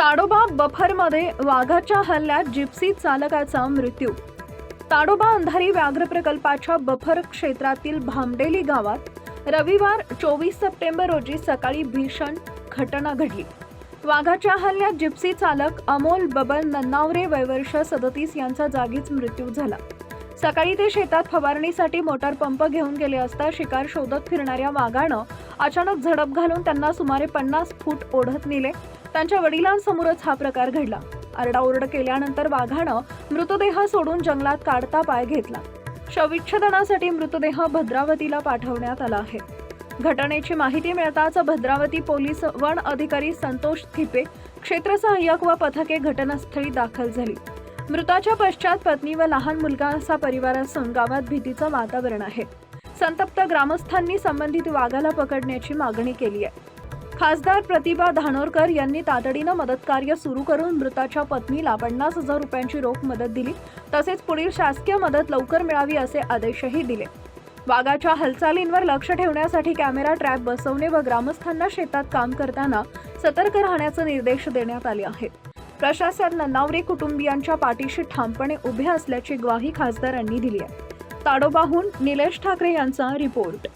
ताडोबा बफरमध्ये वाघाच्या हल्ल्यात जिप्सी चालकाचा मृत्यू. ताडोबा अंधारी व्याघ्र प्रकल्पाच्या बफर क्षेत्रातील भामडेली गावात रविवार चोवीस सप्टेंबर रोजी सकाळी भीषण घटना घडली. वाघाच्या हल्ल्यात जिप्सी चालक अमोल बबल नन्नावरे वयवर्ष सदतीस यांचा जागीच मृत्यू झाला. सकाळी ते शेतात फवारणीसाठी मोटार पंप घेऊन गेले असता शिकार शोधत फिरणाऱ्या वाघानं अचानक झडप घालून त्यांना सुमारे पन्नास फूट ओढत नेले. त्यांच्या वडिलांसमोरच हा प्रकार घडला. आरडाओरड केल्यानंतर वाघानं मृतदेह सोडून जंगलात काढता पाय घेतला. शवविच्छेदनासाठी मृतदेह भद्रावतीला पाठवण्यात आला आहे. घटनेची माहिती मिळताच भद्रावती पोलीस वन अधिकारी संतोष थिपे क्षेत्रसहाय्यक व पथके घटनास्थळी दाखल झाली. मृताच्या पश्चात पत्नी व लहान मुलगा असा परिवार असून गावात भीतीचं वातावरण आहे. संतप्त ग्रामस्थांनी संबंधित वाघाला पकडण्याची मागणी केली आहे. खासदार प्रतिभा धानोरकर यांनी तातडीनं मदतकार्य सुरू करून मृताच्या पत्नीला पन्नास हजार रुपयांची रोख मदत दिली. तसेच पुढील शासकीय मदत लवकर मिळावी असे आदेशही दिले. वाघाच्या हालचालींवर लक्ष ठेवण्यासाठी कॅमेरा ट्रॅप बसवणे व ग्रामस्थांना शेतात काम करताना सतर्क राहण्याचे निर्देश देण्यात आले आहेत. प्रशासन नन्नावरे कुटुंबियांच्या पाठीशी ठामपणे उभे असल्याची ग्वाही खासदारांनी दिली आहे. ताडोबाहून निलेश ठाकरे यांचा रिपोर्ट.